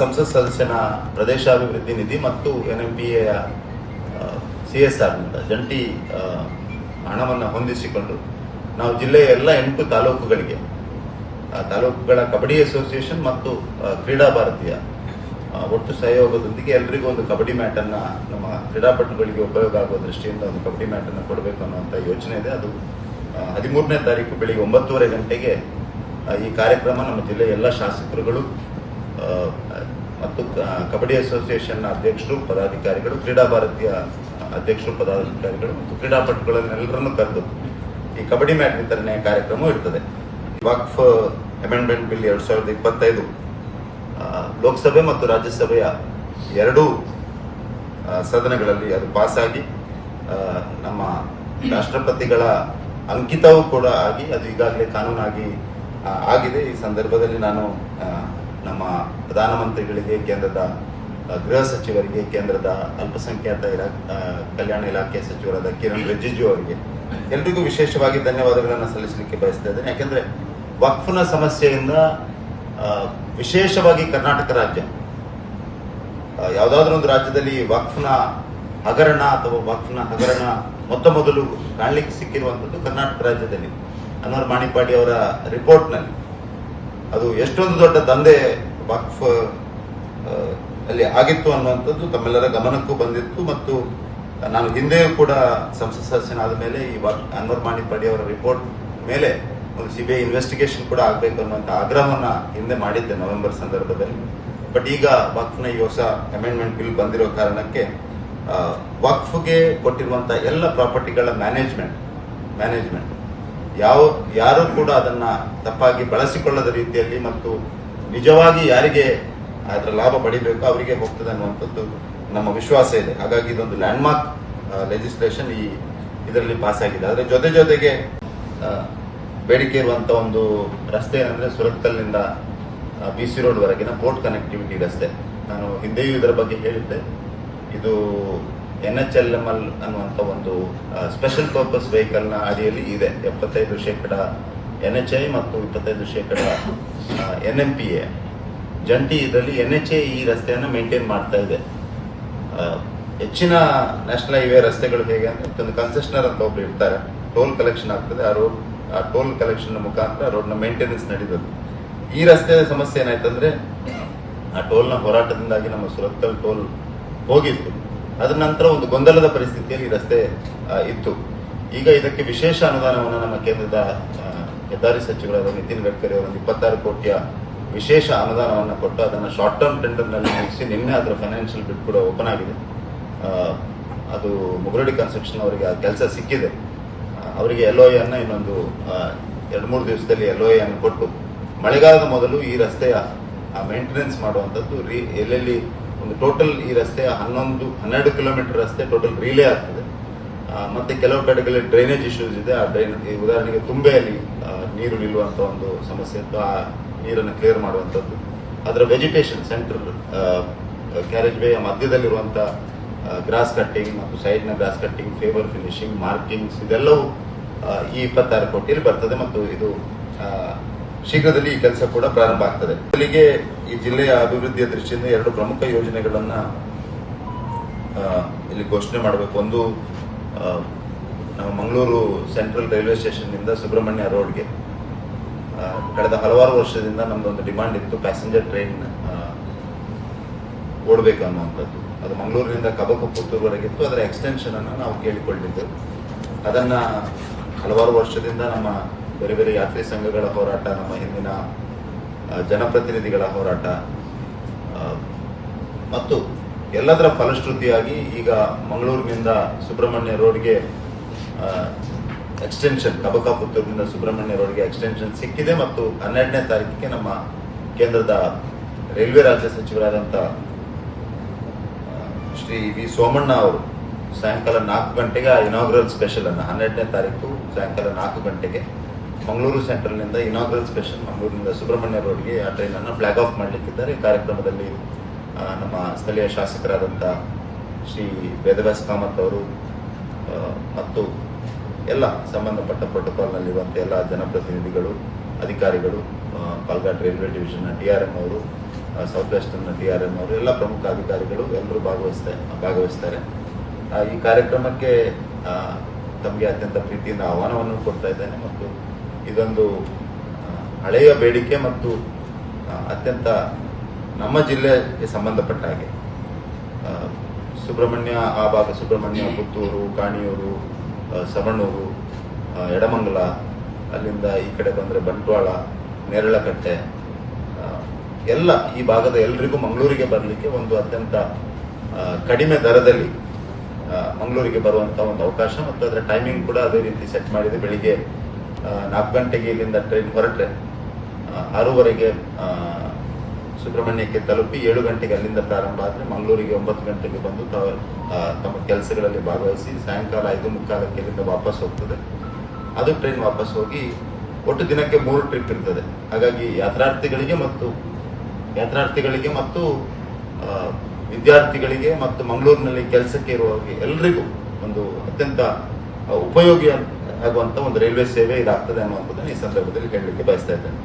ಸಂಸತ್ ಸದಸ್ಯನ ಪ್ರದೇಶಾಭಿವೃದ್ಧಿ ನಿಧಿ ಮತ್ತು ಎನ್ ಎಂ ಪಿ ಎಯ ಸಿ ಎಸ್ ಆರ್ನಿಂದ ಜಂಟಿ ಹಣವನ್ನು ಹೊಂದಿಸಿಕೊಂಡು ನಾವು ಜಿಲ್ಲೆಯ ಎಲ್ಲ ಎಂಟು ತಾಲೂಕುಗಳಿಗೆ ತಾಲೂಕುಗಳ ಕಬಡ್ಡಿ ಅಸೋಸಿಯೇಷನ್ ಮತ್ತು ಕ್ರೀಡಾ ಭಾರತೀಯ ಒಟ್ಟು ಸಹಯೋಗದೊಂದಿಗೆ ಎಲ್ರಿಗೂ ಒಂದು ಕಬಡ್ಡಿ ಮ್ಯಾಟ್ ಅನ್ನ ನಮ್ಮ ಕ್ರೀಡಾಪಟುಗಳಿಗೆ ಉಪಯೋಗ ಆಗುವ ದೃಷ್ಟಿಯಿಂದ ಒಂದು ಕಬಡ್ಡಿ ಮ್ಯಾಟ್ ಅನ್ನು ಕೊಡಬೇಕು ಅನ್ನುವಂಥ ಯೋಚನೆ ಇದೆ. ಅದು ಹದಿಮೂರನೇ ತಾರೀಕು ಬೆಳಿಗ್ಗೆ ಒಂಬತ್ತುವರೆ ಗಂಟೆಗೆ ಈ ಕಾರ್ಯಕ್ರಮ ನಮ್ಮ ಜಿಲ್ಲೆಯ ಎಲ್ಲ ಶಾಸಕರುಗಳು ಮತ್ತು ಕಬಡ್ಡಿ ಅಸೋಸಿಯೇಷನ್ ಅಧ್ಯಕ್ಷರು, ಪದಾಧಿಕಾರಿಗಳು, ಕ್ರೀಡಾ ಭಾರತೀಯ ಅಧ್ಯಕ್ಷರು, ಪದಾಧಿಕಾರಿಗಳು ಮತ್ತು ಕ್ರೀಡಾಪಟುಗಳನ್ನೆಲ್ಲರನ್ನು ಕರೆದು ಈ ಕಬಡ್ಡಿ ಮ್ಯಾಟ್ ವಿತರಣೆಯ ಕಾರ್ಯಕ್ರಮ ಇರ್ತದೆ. ವಕ್ಫ್ ಅಮೆಂಡ್ಮೆಂಟ್ ಬಿಲ್ ಎರಡು ಸಾವಿರದ ಇಪ್ಪತ್ತೈದು ಲೋಕಸಭೆ ಮತ್ತು ರಾಜ್ಯಸಭೆಯ ಎರಡೂ ಸದನಗಳಲ್ಲಿ ಅದು ಪಾಸಾಗಿ ನಮ್ಮ ರಾಷ್ಟ್ರಪತಿಗಳ ಅಂಕಿತವೂ ಕೂಡ ಆಗಿ ಅದು ಈಗಾಗಲೇ ಕಾನೂನಾಗಿ ಆಗಿದೆ. ಈ ಸಂದರ್ಭದಲ್ಲಿ ನಾನು ನಮ್ಮ ಪ್ರಧಾನಮಂತ್ರಿಗಳಿಗೆ ಕೇಂದ್ರದ ಗೃಹ ಸಚಿವರಿಗೆ, ಕೇಂದ್ರದ ಅಲ್ಪಸಂಖ್ಯಾತ ಇಲಾ ಕಲ್ಯಾಣ ಇಲಾಖೆ ಸಚಿವರಾದ ಕಿರಣ್ ರಿಜಿಜು ಅವರಿಗೆ ಎಲ್ರಿಗೂ ವಿಶೇಷವಾಗಿ ಧನ್ಯವಾದಗಳನ್ನು ಸಲ್ಲಿಸಲಿಕ್ಕೆ ಬಯಸ್ತಾ ಇದ್ದೇನೆ. ಯಾಕೆಂದ್ರೆ ವಕ್ಫ್ನ ಸಮಸ್ಯೆಯಿಂದ ವಿಶೇಷವಾಗಿ ಕರ್ನಾಟಕ ರಾಜ್ಯ ಯಾವುದಾದ್ರೂ ಒಂದು ರಾಜ್ಯದಲ್ಲಿ ವಕ್ಫ್ನ ಹಗರಣ ಅಥವಾ ವಕ್ಫ್ನ ಹಗರಣ ಮೊತ್ತ ಮೊದಲು ಕಾಣಲಿಕ್ಕೆ ಸಿಕ್ಕಿರುವಂಥದ್ದು ಕರ್ನಾಟಕ ರಾಜ್ಯದಲ್ಲಿ. ಅನ್ವರ್ ಮಾಣಿಪಾಡಿ ಅವರ ರಿಪೋರ್ಟ್ನಲ್ಲಿ ಅದು ಎಷ್ಟೊಂದು ದೊಡ್ಡ ದಂಧೆ ವಕ್ಫ್ ಅಲ್ಲಿ ಆಗಿತ್ತು ಅನ್ನುವಂಥದ್ದು ತಮ್ಮೆಲ್ಲರ ಗಮನಕ್ಕೂ ಬಂದಿತ್ತು ಮತ್ತು ನಾನು ಹಿಂದೆಯೂ ಕೂಡ ಸಂಸತ್ ಸದಸ್ಯನಾದ ಮೇಲೆ ಈ ಅನ್ವರ್ ಮಾಣಿಪಾಡಿ ಅವರ ರಿಪೋರ್ಟ್ ಮೇಲೆ ಒಂದು ಸಿ ಬಿ ಐ ಇನ್ವೆಸ್ಟಿಗೇಷನ್ ಕೂಡ ಆಗಬೇಕು ಅನ್ನುವಂಥ ಆಗ್ರಹವನ್ನು ಹಿಂದೆ ಮಾಡಿದ್ದೆ ನವೆಂಬರ್ ಸಂದರ್ಭದಲ್ಲಿ. ಬಟ್ ಈಗ ವಕ್ಫ್ನ ಈ ಹೊಸ ಅಮೆಂಡ್ಮೆಂಟ್ ಬಿಲ್ ಬಂದಿರೋ ಕಾರಣಕ್ಕೆ ವಕ್ಫ್ಗೆ ಕೊಟ್ಟಿರುವಂಥ ಎಲ್ಲ ಪ್ರಾಪರ್ಟಿಗಳ ಮ್ಯಾನೇಜ್ಮೆಂಟ್ ಮ್ಯಾನೇಜ್ಮೆಂಟ್ ಯಾವ, ಯಾರು ಕೂಡ ಅದನ್ನ ತಪ್ಪಾಗಿ ಬಳಸಿಕೊಳ್ಳದ ರೀತಿಯಲ್ಲಿ ಮತ್ತು ನಿಜವಾಗಿ ಯಾರಿಗೆ ಅದರ ಲಾಭ ಪಡಿಬೇಕು, ಅವರಿಗೆ ಹೋಗ್ತದೆ ಅನ್ನುವಂಥದ್ದು ನಮ್ಮ ವಿಶ್ವಾಸ ಇದೆ. ಹಾಗಾಗಿ ಇದೊಂದು ಲ್ಯಾಂಡ್ಮಾರ್ಕ್ ಲೆಜಿಸ್ಲೇಷನ್ ಈ ಇದರಲ್ಲಿ ಪಾಸ್ ಆಗಿದೆ. ಅದರ ಜೊತೆ ಜೊತೆಗೆ ಬೇಡಿಕೆ ಇರುವಂಥ ಒಂದು ರಸ್ತೆ ಏನಂದರೆ ಸುರತ್ಕಲ್ನಿಂದ ಬಿ ಸಿ ರೋಡ್ವರೆಗಿನ ಪೋರ್ಟ್ ಕನೆಕ್ಟಿವಿಟಿ ರಸ್ತೆ. ನಾನು ಹಿಂದೆಯೂ ಇದರ ಬಗ್ಗೆ ಹೇಳಿದ್ದೆ. ಇದು N H L M L ಅನ್ನುವಂಥ ಒಂದು ಸ್ಪೆಷಲ್ ಪರ್ಪಸ್ ವೆಹಿಕಲ್ನ ಅಡಿಯಲ್ಲಿ ಇದೆ. ಎಪ್ಪತ್ತೈದು ಶೇಕಡ ಎನ್ ಎಚ್ ಐ ಮತ್ತು ಇಪ್ಪತ್ತೈದು ಶೇಕಡ ಎನ್ ಎಂ ಪಿ ಎ. ಜಂಟಿ ಇದರಲ್ಲಿ ಎನ್ ಎಚ್ ಎ ಈ ರಸ್ತೆಯನ್ನು ಮೇಂಟೈನ್ ಮಾಡ್ತಾ ಇದೆ. ಹೆಚ್ಚಿನ ನ್ಯಾಷನಲ್ ಹೈವೇ ರಸ್ತೆಗಳು ಹೇಗೆ ಅಂತ ಒಂದು ಕನ್ಸೆಷನರ್ ಅಂತ ಒಬ್ರು ಇರ್ತಾರೆ ಟೋಲ್ ಕಲೆಕ್ಷನ್ ಆಗ್ತದೆ. ಆ ರೋಡ್ ಆ ಟೋಲ್ ಕಲೆಕ್ಷನ್ ಮುಖಾಂತರ ರೋಡ್ನ ಮೇಂಟೆನೆನ್ಸ್ ನಡೀತದೆ. ಈ ರಸ್ತೆಯ ಸಮಸ್ಯೆ ಏನಾಯ್ತಂದ್ರೆ, ಆ ಟೋಲ್ನ ಹೋರಾಟದಿಂದಾಗಿ ನಮ್ಮ ಸುರತ್ಕಲ್ ಟೋಲ್ ಹೋಗಿತ್ತು. ಅದರ ನಂತರ ಒಂದು ಗೊಂದಲದ ಪರಿಸ್ಥಿತಿಯಲ್ಲಿ ರಸ್ತೆ ಇತ್ತು. ಈಗ ಇದಕ್ಕೆ ವಿಶೇಷ ಅನುದಾನವನ್ನು ನಮ್ಮ ಕೇಂದ್ರದ ಹೆದ್ದಾರಿ ಸಚಿವರಾದ ನಿತಿನ್ ಗಡ್ಕರಿ ಅವರೊಂದು ಇಪ್ಪತ್ತಾರು ಕೋಟಿಯ ವಿಶೇಷ ಅನುದಾನವನ್ನು ಕೊಟ್ಟು ಅದನ್ನು ಶಾರ್ಟ್ ಟರ್ಮ್ ಟೆಂಡರ್ನಲ್ಲಿ ಮುಗಿಸಿ ನಿನ್ನೆ ಅದರ ಫೈನಾನ್ಷಿಯಲ್ ಬಿಡ್ ಕೂಡ ಓಪನ್ ಆಗಿದೆ. ಅದು ಮುಗುರಡಿ ಕನ್ಸ್ಟ್ರಕ್ಷನ್ ಅವರಿಗೆ ಆ ಕೆಲಸ ಸಿಕ್ಕಿದೆ. ಅವರಿಗೆ ಎಲ್ ಅನ್ನು ಇನ್ನೊಂದು ಎರಡು ಮೂರು ದಿವಸದಲ್ಲಿ ಎಲ್ ಅನ್ನು ಕೊಟ್ಟು ಮಳೆಗಾಲದ ಮೊದಲು ಈ ರಸ್ತೆಯ ಮೇಂಟೆನೆನ್ಸ್ ಮಾಡುವಂಥದ್ದು ರೀ, ಎಲ್ಲೆಲ್ಲಿ ಒಂದು ಟೋಟಲ್ ಈ ರಸ್ತೆಯ ಹನ್ನೊಂದು, ಹನ್ನೆರಡು ಕಿಲೋಮೀಟರ್ ರಸ್ತೆ ಟೋಟಲ್ ರೀಲೇ ಆಗ್ತದೆ. ಮತ್ತೆ ಕೆಲವು ಕಡೆಗಳಲ್ಲಿ ಡ್ರೈನೇಜ್ ಇಶ್ಯೂಸ್ ಇದೆ. ಆ ಡ್ರೈನ್ ಉದಾಹರಣೆಗೆ ತುಂಬೆಯಲ್ಲಿ ನೀರು ನಿಲ್ಲುವಂತ ಒಂದು ಸಮಸ್ಯೆ ಇತ್ತು. ಆ ನೀರನ್ನು ಕ್ಲಿಯರ್ ಮಾಡುವಂಥದ್ದು. ಅದರ ವೆಜಿಟೇಷನ್ ಸೆಂಟರ್ ಕ್ಯಾರೇಜ್ ವೇಯ ಮಧ್ಯದಲ್ಲಿರುವಂಥ ಗ್ರಾಸ್ ಕಟ್ಟಿಂಗ್ ಮತ್ತು ಸೈಡ್ನ grass cutting paver finishing markings ಇದೆಲ್ಲವೂ ಈ ಇಪ್ಪತ್ತಾರು ಕೋಟಿಯಲ್ಲಿ ಬರ್ತದೆ. ಮತ್ತು ಇದು ಶೀಘ್ರದಲ್ಲಿ ಈ ಕೆಲಸ ಕೂಡ ಪ್ರಾರಂಭ ಆಗ್ತದೆ. ಮೊದಲಿಗೆ ಈ ಜಿಲ್ಲೆಯ ಅಭಿವೃದ್ಧಿಯ ದೃಷ್ಟಿಯಿಂದ ಎರಡು ಪ್ರಮುಖ ಯೋಜನೆಗಳನ್ನ ಇಲ್ಲಿ ಘೋಷಣೆ ಮಾಡಬೇಕು. ಒಂದು ನಮ್ಮ ಮಂಗಳೂರು ಸೆಂಟ್ರಲ್ ರೈಲ್ವೆ ಸ್ಟೇಷನ್ನಿಂದ ಸುಬ್ರಹ್ಮಣ್ಯ ರೋಡ್ಗೆ. ಕಳೆದ ಹಲವಾರು ವರ್ಷದಿಂದ ನಮ್ದೊಂದು ಡಿಮಾಂಡ್ ಇತ್ತು ಪ್ಯಾಸೆಂಜರ್ ಟ್ರೈನ್ ಓಡಬೇಕು ಅನ್ನುವಂಥದ್ದು. ಅದು ಮಂಗಳೂರಿನಿಂದ ಕಬಕ ಪುತ್ತೂರುವರೆಗಿತ್ತು ಅದರ ಎಕ್ಸ್ಟೆನ್ಷನ್ ಅನ್ನು ನಾವು ಕೇಳಿಕೊಂಡಿದ್ದೆವು ಅದನ್ನ ಹಲವಾರು ವರ್ಷದಿಂದ ನಮ್ಮ ಬೇರೆ ಬೇರೆ ಯಾತ್ರಿ ಸಂಘಗಳ ಹೋರಾಟ, ನಮ್ಮ ಹಿಂದಿನ ಜನಪ್ರತಿನಿಧಿಗಳ ಹೋರಾಟ ಮತ್ತು ಎಲ್ಲದರ ಫಲಶ್ರುತಿಯಾಗಿ ಈಗ ಮಂಗಳೂರಿನಿಂದ ಸುಬ್ರಹ್ಮಣ್ಯ ರೋಡ್ಗೆ ಎಕ್ಸ್ಟೆನ್ಷನ್ ಕಬಕಾಪುತ್ತೂರಿನಿಂದ ಸುಬ್ರಹ್ಮಣ್ಯ ರೋಡ್ಗೆ ಎಕ್ಸ್ಟೆನ್ಷನ್ ಸಿಕ್ಕಿದೆ ಮತ್ತು ಹನ್ನೆರಡನೇ ತಾರೀಕಿಗೆ ನಮ್ಮ ಕೇಂದ್ರದ ರೈಲ್ವೆ ರಾಜ್ಯ ಸಚಿವರಾದಂಥ ಶ್ರೀ ವಿ ಸೋಮಣ್ಣ ಅವರು ಸಾಯಂಕಾಲ ನಾಲ್ಕು ಗಂಟೆಗೆ ಇನಾಗ್ರಲ್ ಸ್ಪೆಷಲ್ ಅನ್ನು ಹನ್ನೆರಡನೇ ತಾರೀಕು ಸಾಯಂಕಾಲ ನಾಲ್ಕು ಗಂಟೆಗೆ ಮಂಗಳೂರು ಸೆಂಟ್ರಲ್ನಿಂದ ಇನಾಗ್ರಲ್ ಸ್ಪೆಷಲ್ ಮಂಗಳೂರಿನಿಂದ ಸುಬ್ರಹ್ಮಣ್ಯ ರೋಡ್ಗೆ ಆ ಟ್ರೈನನ್ನು ಫ್ಲಾಗ್ ಆಫ್ ಮಾಡಲಿಕ್ಕಿದ್ದಾರೆ. ಕಾರ್ಯಕ್ರಮದಲ್ಲಿ ನಮ್ಮ ಸ್ಥಳೀಯ ಶಾಸಕರಾದಂಥ ಶ್ರೀ ವೇದವ್ಯಾಸ ಕಾಮತ್ ಅವರು ಮತ್ತು ಎಲ್ಲ ಸಂಬಂಧಪಟ್ಟ ಪ್ರೋಟೋಕಾಲ್ನಲ್ಲಿರುವಂಥ ಎಲ್ಲ ಜನಪ್ರತಿನಿಧಿಗಳು, ಅಧಿಕಾರಿಗಳು ಪಾಲ್ಘಾಟ್ ರೈಲ್ವೆ ಡಿವಿಷನ್ನ ಡಿ ಆರ್ ಎಂ ಅವರು ಸೌತ್ ವೆಸ್ಟರ್ನ್ನ ಡಿ ಆರ್ ಎಂ ಅವರು, ಎಲ್ಲ ಪ್ರಮುಖ ಅಧಿಕಾರಿಗಳು ಎಲ್ಲರೂ ಭಾಗವಹಿಸ್ತಾ, ಭಾಗವಹಿಸ್ತಾರೆ. ಈ ಕಾರ್ಯಕ್ರಮಕ್ಕೆ ತಮಗೆ ಅತ್ಯಂತ ಪ್ರೀತಿಯಿಂದ ಆಹ್ವಾನವನ್ನು ಕೊಡ್ತಾ ಇದ್ದೇನೆ. ಮತ್ತು ಇದೊಂದು ಹಳೆಯ ಬೇಡಿಕೆ ಮತ್ತು ಅತ್ಯಂತ ನಮ್ಮ ಜಿಲ್ಲೆಗೆ ಸಂಬಂಧಪಟ್ಟ ಹಾಗೆ. ಸುಬ್ರಹ್ಮಣ್ಯ, ಆ ಭಾಗ ಸುಬ್ರಹ್ಮಣ್ಯ, ಪುತ್ತೂರು, ಕಾಣಿಯೂರು ಸವಣೂರು ಎಡಮಂಗಲ, ಅಲ್ಲಿಂದ ಈ ಕಡೆ ಬಂದರೆ ಬಂಟ್ವಾಳ, ನೇರಳಕಟ್ಟೆ ಎಲ್ಲ ಈ ಭಾಗದ ಎಲ್ರಿಗೂ ಮಂಗಳೂರಿಗೆ ಬರಲಿಕ್ಕೆ ಒಂದು ಅತ್ಯಂತ ಕಡಿಮೆ ದರದಲ್ಲಿ ಮಂಗಳೂರಿಗೆ ಬರುವಂಥ ಒಂದು ಅವಕಾಶ ಮತ್ತು ಅದರ ಟೈಮಿಂಗ್ ಕೂಡ ಅದೇ ರೀತಿ ಸೆಟ್ ಮಾಡಿದೆ ಬೆಳಿಗ್ಗೆ ನಾಲ್ಕು ಗಂಟೆಗೆ ಇಲ್ಲಿಂದ ಟ್ರೈನ್ ಹೊರಟ್ರೆ ಆರೂವರೆಗೆ ಸುಬ್ರಹ್ಮಣ್ಯಕ್ಕೆ ತಲುಪಿ ಏಳು ಗಂಟೆಗೆ ಅಲ್ಲಿಂದ ಪ್ರಾರಂಭ ಆದರೆ ಮಂಗಳೂರಿಗೆ ಒಂಬತ್ತು ಗಂಟೆಗೆ ಬಂದು ತಾವು ತಮ್ಮ ಕೆಲಸಗಳಲ್ಲಿ ಭಾಗವಹಿಸಿ ಸಾಯಂಕಾಲ ಐದು ಮುಕ್ಕಾಲಕ್ಕೆ ಇಲ್ಲಿಂದ ವಾಪಸ್ ಹೋಗ್ತದೆ. ಅದು ಟ್ರೈನ್ ವಾಪಸ್ ಹೋಗಿ ಒಟ್ಟು ದಿನಕ್ಕೆ ಮೂರು ಟ್ರಿಪ್ ಇರ್ತದೆ. ಹಾಗಾಗಿ ಯಾತ್ರಾರ್ಥಿಗಳಿಗೆ ಮತ್ತು ಯಾತ್ರಾರ್ಥಿಗಳಿಗೆ ಮತ್ತು ವಿದ್ಯಾರ್ಥಿಗಳಿಗೆ ಮತ್ತು ಮಂಗಳೂರಿನಲ್ಲಿ ಕೆಲಸಕ್ಕೆ ಇರುವವರಿಗೆ ಎಲ್ರಿಗೂ ಒಂದು ಅತ್ಯಂತ ಉಪಯೋಗಿ ಆಗುವಂತ ಒಂದು ರೈಲ್ವೆ ಸೇವೆ ಇದಾಗ್ತದೆ ಅನ್ನುವಂಥದ್ದನ್ನು ಈ ಸಂದರ್ಭದಲ್ಲಿ ಹೇಳಲಿಕ್ಕೆ ಬಯಸ್ತಾ ಇದ್ದೇನೆ.